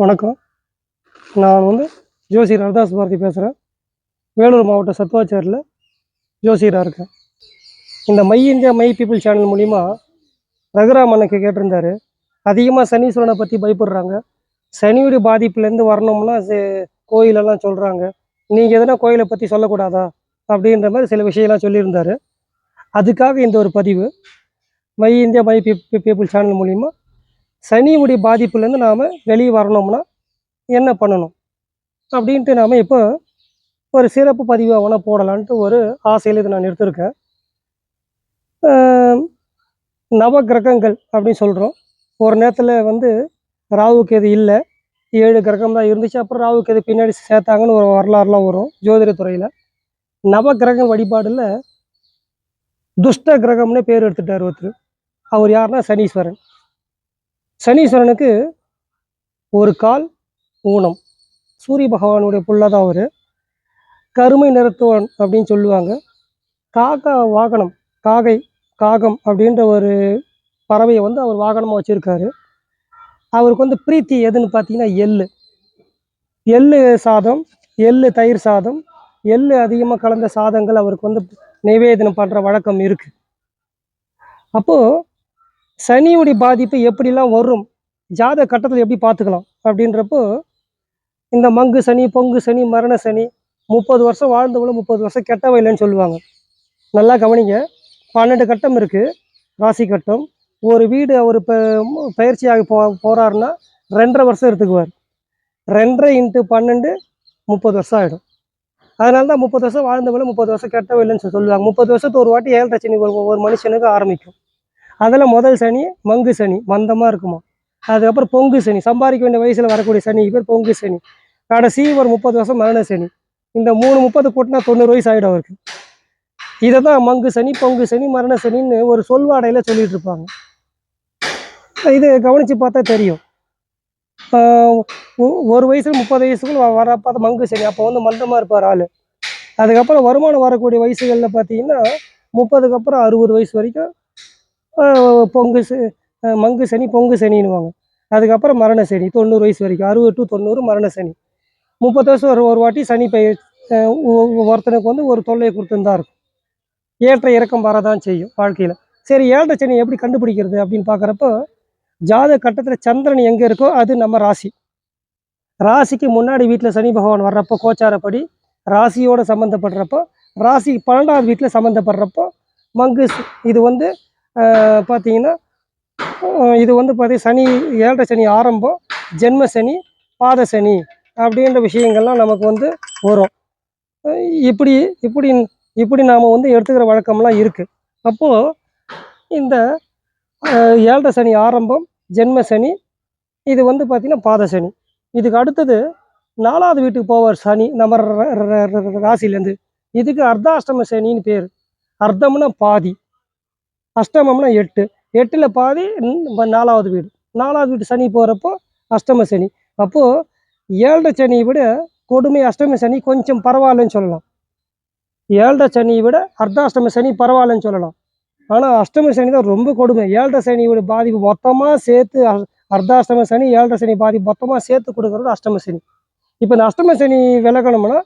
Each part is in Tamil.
வணக்கம். நான் வந்து ஜோசியர் ஹரிதாஸ் பாரதி பேசுகிறேன் வேலூர் மாவட்ட சத்துவாச்சாரில் ஜோசியராக இருக்கேன். இந்த my India my people channel மூலிமா ரகுராம் அண்ணனுக்கு கேட்டிருந்தார். அதிகமாக சனீஸ்வரனை பற்றி பயப்படுறாங்க. சனியுடைய பாதிப்புலேருந்து வரணும்னா கோயிலெல்லாம் சொல்கிறாங்க நீங்கள் எதனா கோயிலை பற்றி சொல்லக்கூடாதா? அப்படின்ற மாதிரி சில விஷயம்லாம் சொல்லியிருந்தாரு. அதுக்காக இந்த ஒரு பதிவு. My India my people channel மூலிமா சனியுடைய பாதிப்புலேருந்து நாம் வெளியே வரணும்னா என்ன பண்ணணும்? அப்படின்ட்டு நாம் இப்போ ஒரு சிறப்பு பதிவாக வேணால் போடலான்ட்டு ஒரு ஆசையில் இதை நான் எடுத்திருக்கேன். நவ கிரகங்கள் அப்படின்னு சொல்கிறோம் ஒரு நேரத்தில் வந்து ராவுக்கு எது இல்லை. ஏழு கிரகம் தான் இருந்துச்சு. அப்புறம் ராவுக்கு எது பின்னாடி சேர்த்தாங்கன்னு ஒரு வரலாறுலாம் வரும் ஜோதிடத்துறையில் நவக்கிரக வழிபாடில் துஷ்ட கிரகம்னு பேர் எடுத்துட்டார் ஒருத்தர். அவர் யாருன்னா சனீஸ்வரன். சனீஸ்வரனுக்கு ஒரு கால் ஊனம். சூரிய பகவானுடைய புள்ள தான் அவர். கருமை நிறத்துவன் அப்படின்னு சொல்லுவாங்க. காக்கா வாகனம் காகை காகம் அப்படின்ற ஒரு பறவையை வந்து அவர் வாகனமாக வச்சுருக்காரு. அவருக்கு வந்து பிரீத்தி எதுன்னு பார்த்தீங்கன்னா எள்ளு. எள்ளு சாதம் எள்ளு தயிர் சாதம் எள்ளு அதிகமாக கலந்த சாதங்கள் அவருக்கு வந்து நிவேதனம் பண்ணுற வழக்கம் இருக்குது அப்போது சனியுடைய பாதிப்பு எப்படிலாம் வரும்? ஜாத கட்டத்தில் எப்படி பார்த்துக்கலாம்? அப்படின்றப்போ இந்த மங்கு சனி பொங்கு சனி மரண சனி முப்பது வருஷம் வாழ்ந்தவங்களும் முப்பது வருஷம் கெட்டவ இல்லைன்னு சொல்லுவாங்க. நல்லா கவனிங்க. பன்னெண்டு கட்டம் இருக்குது ராசி கட்டம். ஒரு வீடு அவர் இப்போ பயிற்சியாக போ போகிறாருன்னா ரெண்டரை வருஷம் எடுத்துக்குவார். ரெண்டரை இன்ட்டு பன்னெண்டு முப்பது வருஷம் ஆகிடும் அதனால தான் முப்பது வருஷம் வாழ்ந்தவங்களும் முப்பது வருஷம் கெட்டவ இல்லைன்னு சொல்லுவாங்க. முப்பது வருஷத்துக்கு ஒரு வாட்டி ஏழரை சனி ஒரு ஒரு மனுஷனுக்கு ஆரம்பிக்கும். அதில் முதல் சனி மங்கு சனி மந்தமாக இருக்குமா? அதுக்கப்புறம் பொங்கு சனி சம்பாதிக்க வேண்டிய வயசில் வரக்கூடிய சனி பேர் பொங்கு சனி. கடைசி ஒரு முப்பது வருஷம் மரண சனி. இந்த மூணு முப்பது கூட்டினா தொண்ணூறு வயசு ஆகிடும் அவருக்கு. இதை தான் மங்கு சனி பொங்கு சனி மரண சனின்னு ஒரு சொல்வாடையில் சொல்லிட்டு இருப்பாங்க. இது கவனித்து பார்த்தா தெரியும். ஒ- ஒரு வயசுல முப்பது வயசுக்குள்ள வரப்போ அது மங்கு சனி. அப்போ வந்து மந்தமாக இருப்பார் ஆள். அதுக்கப்புறம் வருமானம் வரக்கூடிய வயசுகளில் பார்த்தீங்கன்னா முப்பதுக்கு அப்புறம் அறுபது வயசு வரைக்கும் பொங்கு ச- மங்கு சனி பொங்கு சனின்னுவாங்க. அதுக்கப்புறம் மரண சனி தொண்ணூறு வயசு வரைக்கும். அறுபது டு தொண்ணூறு மரண சனி. முப்பது வருஷம் ஒரு ஒரு வாட்டி சனி பயிர் ஒருத்தனுக்கு வந்து ஒரு தொல்லையை கொடுத்துன்னு தான் இருக்கும். ஏற்ற இறக்கம் வரதான் செய்யும் வாழ்க்கையில். சரி ஏழரை சனி எப்படி கண்டுபிடிக்கிறது அப்படின்னு பார்க்குறப்போ ஜாத கட்டத்தில் சந்திரன் எங்கே இருக்கோ அது நம்ம ராசி. ராசிக்கு முன்னாடி வீட்டில் சனி பகவான் வர்றப்போ கோச்சாரப்படி ராசியோட சம்மந்தப்படுறப்போ ராசி பன்னெண்டாவது வீட்டில் சம்மந்தப்படுறப்போ மங்கு இது வந்து பார்த்தீங்கன்னா இது வந்து பார்த்தீங்கன்னா சனி ஏழரை சனி ஆரம்பம் ஜென்ம சனி பாத சனி அப்படின்ற விஷயங்கள்லாம் நமக்கு வந்து வரும். இப்படி இப்படி இப்படி நாம் வந்து எடுத்துக்கிற வழக்கம்லாம் இருக்குது அப்போது இந்த ஏழரை சனி ஆரம்பம் ஜென்ம சனி இது வந்து பார்த்திங்கன்னா பாத சனி. இதுக்கு அடுத்தது நாலாவது வீட்டுக்கு போவார் சனி நம்ம ர- ராசியிலேருந்து. இதுக்கு அர்த்தாஷ்டம சனின்னு பேர். அர்த்தம்னா பாதி. அஷ்டமம்னா எட்டு. எட்டில் பாதி நாலாவது வீடு. நாலாவது வீடு சனி போகிறப்போ அஷ்டம சனி. அப்போது ஏழரை சனியை விட கொடுமை அஷ்டம சனி கொஞ்சம் பரவாயில்லன்னு சொல்லலாம். ஏழரை சனியை விட அர்த்தாஷ்டம சனி பரவாயில்லன்னு சொல்லலாம். ஆனால் அஷ்டம சனி தான் ரொம்ப கொடுமை. ஏழரை சனியோட பாதிப்பு மொத்தமாக சேர்த்து அர்த்தாஷ்டம சனி ஏழரை சனி பாதிப்பு மொத்தமாக சேர்த்து கொடுக்கறது அஷ்டம சனி. இப்போ இந்த அஷ்டம சனி விலகணும்னா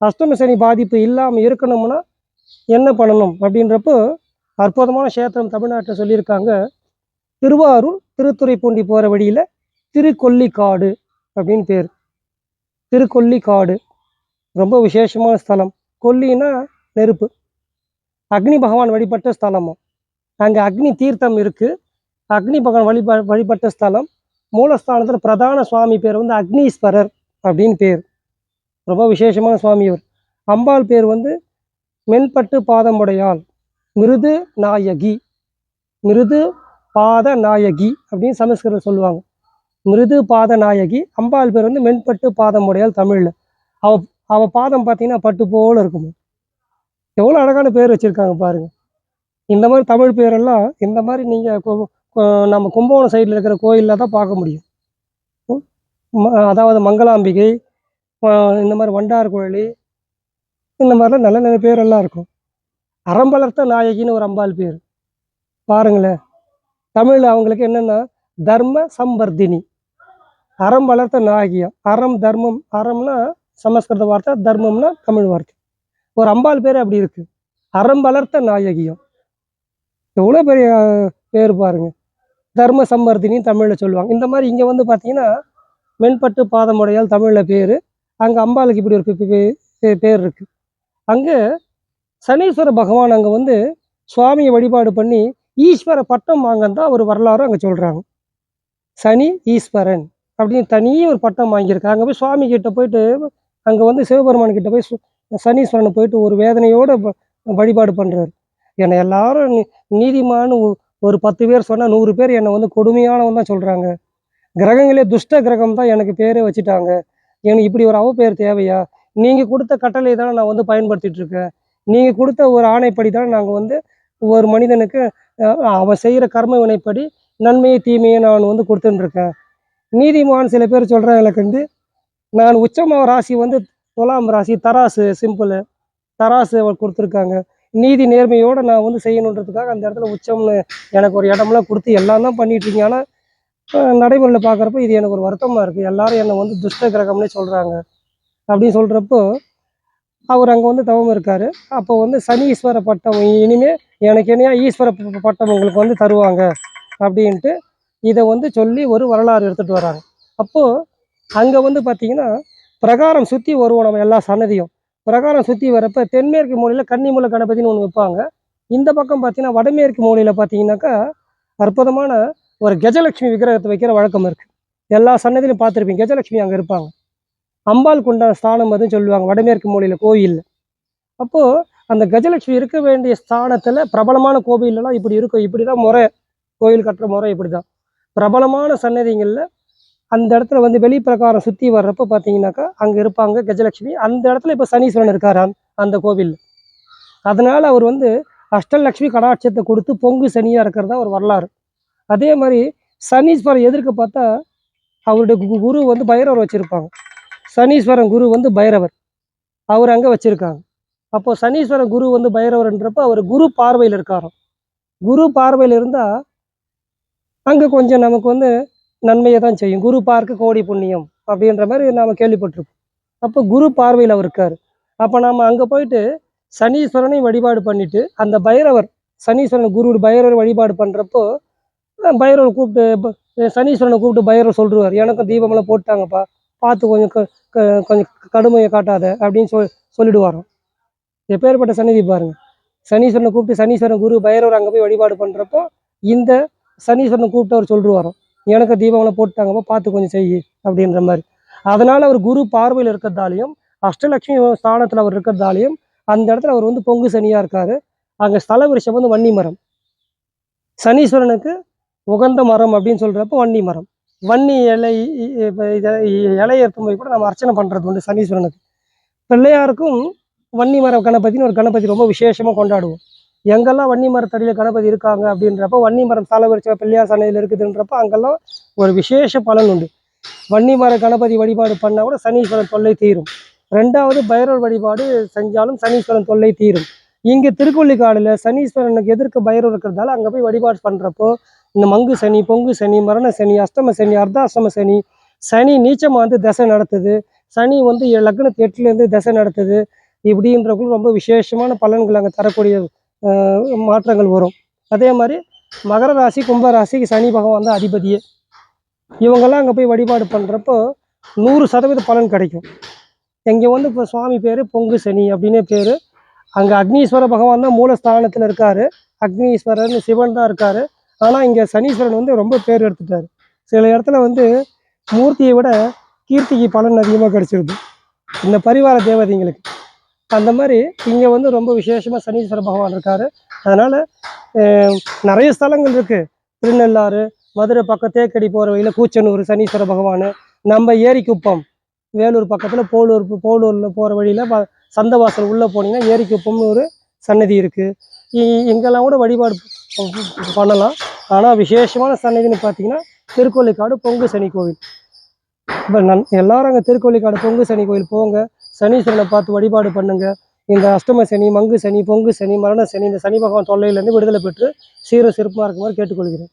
அஷ்டம சனி பாதிப்பு இல்லாமல் இருக்கணும்னா என்ன பண்ணணும் அப்படின்றப்போ அற்புதமான கஷேத்திரம் தமிழ்நாட்டில் சொல்லியிருக்காங்க. திருவாரூர் திருத்துறைப்பூண்டி போகிற வழியில் திருக்கொல்லிக்காடு அப்படின்னு பேர். திருக்கொல்லிக்காடு. ரொம்ப விசேஷமான ஸ்தலம். கொல்லினா நெருப்பு. அக்னி பகவான் வழிபட்ட ஸ்தலமும் அங்கே அக்னி தீர்த்தம் இருக்குது அக்னி பகவான் வழிப வழிபட்ட ஸ்தலம். மூலஸ்தானத்தில் பிரதான சுவாமி பேர் வந்து அக்னீஸ்வரர் அப்படின்னு பேர். ரொம்ப விசேஷமான சுவாமி அவர் அம்பாள் பேர் வந்து மென்பட்டு பாதமுடையாள். மிருது நாயகி. மிருது பாத நாயகி அப்படின்னு சமஸ்கிருதம் சொல்லுவாங்க. மிருது பாத நாயகி அம்பாள் பேர் வந்து மென்பட்டு பாதம் உடையால் தமிழில். அவ அவ பாதம் பார்த்தீங்கன்னா பட்டு போல இருக்கும்? எவ்வளோ அழகான பேர் வச்சுருக்காங்க பாருங்கள் இந்த மாதிரி தமிழ் பேரெல்லாம் இந்த மாதிரி நீங்கள் நம்ம கும்பகோணம் சைடில் இருக்கிற கோயிலில் தான் பார்க்க முடியும். ம- அதாவது மங்களாம்பிகை இந்த மாதிரி வண்டார் குழலி இந்த மாதிரிலாம் நல்ல நல்ல பேரெல்லாம் இருக்கும். அறம்பலர்த்த நாயகின்னு ஒரு அம்பாள் பேர். பாருங்களேன். தமிழில் அவங்களுக்கு என்னென்னா தர்ம சம்பர்தினி. அறம் வளர்த்த நாயகியம் அறம் தர்மம். அறம்னா சமஸ்கிருத வார்த்தை தர்மம்னா தமிழ் வார்த்தை. ஒரு அம்பாள் பேர் அப்படி இருக்கு. அறம் வளர்த்த நாயகியம். எவ்வளோ பெரிய பேர் பாருங்க. தர்ம சம்மர்த்தினி தமிழில் சொல்லுவாங்க. இந்த மாதிரி இங்கே வந்து பார்த்தீங்கன்னா மென்பட்டு பாதமுடையால் தமிழில் பேர். அங்கே அம்பாளுக்கு இப்படி ஒரு பே- பேர் இருக்குது அங்கே சனீஸ்வர பகவான் அங்கே வந்து சுவாமியை வழிபாடு பண்ணி ஈஸ்வர பட்டம் வாங்கன்னு தான் ஒரு வரலாறு அங்கே சொல்கிறாங்க சனி ஈஸ்வரன் அப்படின்னு தனியே ஒரு பட்டம் வாங்கியிருக்காங்க. அங்கே போய் சுவாமி கிட்ட போயிட்டு அங்கே வந்து சிவபெருமான் கிட்ட போய் சனீஸ்வரனை போயிட்டு ஒரு வேதனையோடு வழிபாடு பண்ணுறாரு என்னை எல்லாரும் நீதிமான்னு ஒரு பத்து பேர் சொன்னால் நூறு பேர் என்னை வந்து கொடுமையானவன் தான் சொல்கிறாங்க கிரகங்களே துஷ்ட கிரகம் தான் எனக்கு பேரே வச்சுட்டாங்க. எனக்கு இப்படி ஒரு அவ பேர் தேவையா? நீங்கள் கொடுத்த கட்டளை தானே நான் வந்து பயன்படுத்திகிட்டு இருக்கேன். நீங்கள் கொடுத்த ஒரு ஆணைப்படி தான் நாங்கள் வந்து ஒரு மனிதனுக்கு அவன் செய்கிற கர்ம வினைப்படி நன்மையை தீமையை நான் வந்து கொடுத்துட்டுருக்கேன். நீதிமான் சில பேர் சொல்கிறாங்களே கண்டு நான் உச்சமாக ராசி வந்து துலாம் ராசி தராசு சிம்பிள். தராசு அவர் கொடுத்துருக்காங்க. நீதி நேர்மையோடு நான் வந்து செய்யணுன்றதுக்காக அந்த இடத்துல உச்சம்னு எனக்கு ஒரு இடம்லாம் கொடுத்து எல்லாம் தான் பண்ணிட்டு இருக்கீங்க ஆனால் நடைமுறையில் பார்க்குறப்ப இது எனக்கு ஒரு வருத்தமாக இருக்குது எல்லாரும் என்னை வந்து துஷ்ட கிரகம்னே சொல்கிறாங்க அப்படின்னு சொல்கிறப்போ அவர் அங்கே வந்து தவம் இருக்கார். அப்போ வந்து சனீஸ்வர பட்டம் இனிமேல் எனக்கு இனியா ஈஸ்வர பட்டம் உங்களுக்கு வந்து தருவாங்க. அப்படின்ட்டு இதை வந்து சொல்லி ஒரு வரலாறு எடுத்துகிட்டு வராங்க. அப்போது அங்கே வந்து பார்த்திங்கன்னா பிரகாரம் சுற்றி வருவோம் நம்ம எல்லா சன்னதியும். பிரகாரம் சுற்றி வரப்போ தென்மேற்கு மூலையில் கன்னிமூல கணபதினு ஒன்று வைப்பாங்க. இந்த பக்கம் பார்த்தீங்கன்னா வடமேற்கு மூலையில் பார்த்தீங்கன்னாக்கா அற்புதமான ஒரு கஜலட்சுமி விக்கிரகத்தை வைக்கிற வழக்கம் இருக்குது எல்லா சன்னதியிலும் பார்த்துருப்பீங்க கஜலட்சுமி அங்கே இருப்பாங்க. அம்பாள் கொண்ட ஸ்தானம் அதுன்னு சொல்லுவாங்க வடமேற்கு மூலையில் கோயிலில். அப்போது அந்த கஜலட்சுமி இருக்க வேண்டிய ஸ்தானத்தில் பிரபலமான கோவிலெல்லாம் இப்படி இருக்கும் இப்படி தான் முறை கோயில் கட்டுற முறை இப்படி தான் பிரபலமான சன்னதிகளில் அந்த இடத்துல வந்து வெளிப்பிரகாரம் சுற்றி வர்றப்போ பார்த்தீங்கன்னாக்கா அங்கே இருப்பாங்க கஜலட்சுமி. அந்த இடத்துல இப்போ சனீஸ்வரன் இருக்கார் அந்த- கோவிலில். அதனால் அவர் வந்து அஷ்டலட்சுமி கடாட்சத்தை கொடுத்து பொங்கு சனியாக இருக்கிறதா ஒரு வரலாறு. அதே மாதிரி சனீஸ்வரன் எதிர்க்க பார்த்தா அவருடைய கு- குரு வந்து பைரவர் வச்சுருப்பாங்க. சனீஸ்வரன் குரு வந்து பைரவர். அவர் அங்கே வச்சுருக்காங்க. அப்போ சனீஸ்வரன் குரு வந்து பைரவர்ன்றப்ப அவர் குரு பார்வையில் இருக்காராம். குரு பார்வையில் இருந்தால் அங்கே கொஞ்சம் நமக்கு வந்து நன்மையை தான் செய்யும். குரு பார்க்க கோடி புண்ணியம் அப்படின்ற மாதிரி நாம் கேள்விப்பட்டிருப்போம். அப்போ குரு பார்வையில் அவர் இருக்கார். அப்போ நாம் அங்கே போயிட்டு சனீஸ்வரனையும் வழிபாடு பண்ணிட்டு அந்த பைரவர் சனீஸ்வரன் குரு பைரவர் வழிபாடு பண்ணுறப்போ பைரவர் கூப்பிட்டு சனீஸ்வரனை கூப்பிட்டு பைரவர் சொல்லிடுவார் எனக்கும் தீபமெல்லாம் போட்டாங்கப்பா. பார்த்து கொஞ்சம் க- க- கொஞ்சம் கடுமையை காட்டாத அப்படின்னு சொல் சொல்லிடுவாராம் எப்பேற்பட்ட சந்நிதி பாருங்கள் சனீஸ்வரனை கூப்பிட்டு சனீஸ்வரன் குரு பைரவர் அங்கே போய் வழிபாடு பண்ணுறப்போ இந்த சனீஸ்வரனை கூப்பிட்டு அவர் சொல்லிடுவாராம் எனக்கு தீபாவளி போட்டுட்டாங்கப்போ பார்த்து கொஞ்சம் செய் அப்படின்ற மாதிரி. அதனால் அவர் குரு பார்வையில் இருக்கிறதாலையும் அஷ்டலட்சுமி ஸ்தானத்தில் அவர் இருக்கிறதாலையும் அந்த இடத்துல அவர் வந்து பொங்கு சனியாக இருக்கார். அங்கே ஸ்தல விருஷம் வந்து வன்னி மரம். சனீஸ்வரனுக்கு உகந்த மரம் அப்படின்னு சொல்கிறப்ப வன்னி மரம். வன்னி இலை இ- இலையை எடுத்து போய் கூட நம்ம அர்ச்சனை பண்ணுறது உண்டு சனீஸ்வரனுக்கு. பிள்ளையாருக்கும் வன்னி மர கணபதினு ஒரு கணபதி ரொம்ப விசேஷமாக கொண்டாடுவோம். எங்கெல்லாம் வன்னி மரத்தடியில் கணபதி இருக்காங்க அப்படின்றப்ப வன்னி மரம் தலைவரிச்ச பிள்ளையார் சன்னதியில் இருக்குதுன்றப்ப அங்கெல்லாம் ஒரு விசேஷ பலன் உண்டு. வன்னி மர கணபதி வழிபாடு பண்ணால் கூட சனீஸ்வரன் தொல்லை தீரும். ரெண்டாவது பைரவர் வழிபாடு செஞ்சாலும் சனீஸ்வரன் தொல்லை தீரும். இங்கே திருக்கொள்ளிக்காடில் சனீஸ்வரனுக்கு எதிர்க்க பைரவர் இருக்கிறதால அங்கே போய் வழிபாடு பண்ணுறப்போ இந்த மங்கு சனி பொங்கு சனி மரண சனி அஷ்டம சனி அர்த்தாஷ்டம சனி சனி நீச்சமாக வந்து தசை நடத்துது. சனி வந்து லக்னத்து எட்டுலேருந்து தசை நடத்துது. இப்படின்றக்குள்ள ரொம்ப விசேஷமான பலன்கள் அங்கே தரக்கூடிய மாற்றங்கள் வரும். அதே மாதிரி மகர ராசி கும்ப ராசிக்கு சனி பகவான் தான் அதிபதியே. இவங்கெல்லாம் அங்கே போய் வழிபாடு பண்ணுறப்போ நூறு சதவீத பலன் கிடைக்கும். இங்கே வந்து இப்போ சுவாமி பேர் பொங்கு சனி அப்படின்னே பேர் அங்கே அக்னீஸ்வர பகவான் தான் மூலஸ்தானத்தில் இருக்கார். அக்னீஸ்வரன் சிவன் தான் இருக்கார். ஆனால் இங்கே சனீஸ்வரன் வந்து ரொம்ப பேர் எடுத்துட்டார். சில இடத்துல வந்து மூர்த்தியை விட கீர்த்திக்கு பலன் அதிகமாக கிடச்சிருது. இந்த பரிவார தேவதைங்களுக்கு. அந்த மாதிரி இங்கே வந்து ரொம்ப விசேஷமாக சனீஸ்வர பகவான் இருக்கார். அதனால் நிறைய ஸ்தலங்கள் இருக்குது திருநெல்லாறு மதுரை பக்கம் தேக்கடி போகிற வழியில் கூச்சனூர் சனீஸ்வர பகவான். நம்ம ஏரிக்குப்பம் வேலூர் பக்கத்தில் போலூர் போலூரில் போகிற வழியில் சந்த வாசல் உள்ளே போனீங்கன்னா ஏரிக்குப்பம்னு ஒரு சன்னதி இருக்குது இங்கெல்லாம் கூட வழிபாடு பண்ணலாம். ஆனால் விசேஷமான சன்னதின்னு பார்த்தீங்கன்னா திருக்கோள்ளிக்காடு பொங்கு சனி கோவில். இப்போ நன் எல்லோரும் அங்கே திருக்கோள்ளிக்காடு பொங்கு சனி கோவில் போங்க. சனீஸ்வரனை பார்த்து வழிபாடு பண்ணுங்கள் இந்த அஷ்டம சனி மங்கு சனி பொங்கு சனி மரண சனி இந்த சனி பகவான் தொல்லையிலேருந்து விடுதலை பெற்று சீரும் சிறப்பாக இருக்குமாறு கேட்டுக்கொள்கிறேன்.